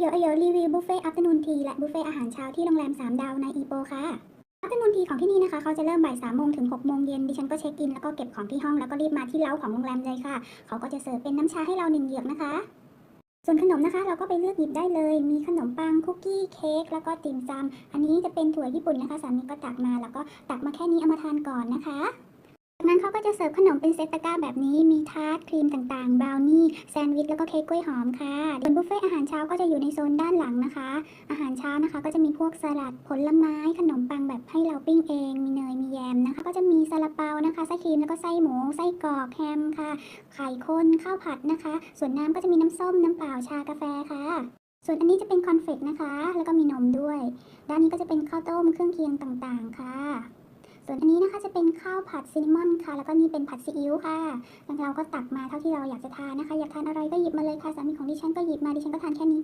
โยอโยรีวิวบุฟเฟ่อัฟเตอร์นูนทีและบุฟเฟ่อาหารเช้าที่โรงแรม 3 ดาวในอีโปค่ะอัฟเตอร์นูนทีของที่นี่นะคะ เขาจะเริ่มบ่าย3โมงถึง6โมงเย็นดิฉันก็เช็คอินแล้วก็เก็บของที่ห้องแล้วก็รีบมาที่เล้าของโรงแรมเลยค่ะ เขาก็จะเสิร์ฟเป็นน้ำชาให้เราหนึ่งเหยือกนะคะ ส่วนขนมนะคะ เราก็ไปเลือกหยิบได้เลย มีขนมปังคุกกี้เค้กแล้วก็ติ่มซำอันนี้จะเป็นถั่วญี่ปุ่นนะคะสามีก็ตักมาแล้วก็ตักมาแค่นี้เอามาทานก่อนนะคะ นั้นเขาก็จะเสิร์ฟขนมเป็นเซตตะกร้าแบบนี้ มีทาร์ตครีมต่างๆ บราวนี่ แซนด์วิช แล้วก็เค้กกล้วยหอมค่ะส่วนบุฟเฟ่ต์อาหารเช้าก็จะอยู่ในโซนด้านหลังนะคะ อาหารเช้านะคะก็จะมีพวกสลัด ผลไม้ ขนมปังแบบให้เราปิ้งเอง มีเนย มีแยมนะคะ ก็จะมีซาลาเปานะคะ ไส้ครีม แล้วก็ไส้หมู ไส้กรอก แฮมค่ะ ไข่ข้น ข้าวผัดนะคะ ส่วนน้ำก็จะมีน้ำส้ม น้ำเปล่า ชากาแฟค่ะส่วนอันนี้จะเป็นคอนเฟกต์นะคะ แล้วก็มีนมด้วย ด้านนี้ก็จะเป็นข้าวต้มเครื่องเคียงต่างๆ ค่ะ ส่วนอันนี้นะคะจะเป็นข้าวผัดซินนามอนค่ะ แล้วก็นี่เป็นผัดซีอิ๊วค่ะแล้วเราก็ตักมาเท่าที่เราอยากจะทานนะคะ อยากทานอะไรก็หยิบมาเลยค่ะ สามีของดิฉันก็หยิบมา ดิฉันก็ทานแค่นี้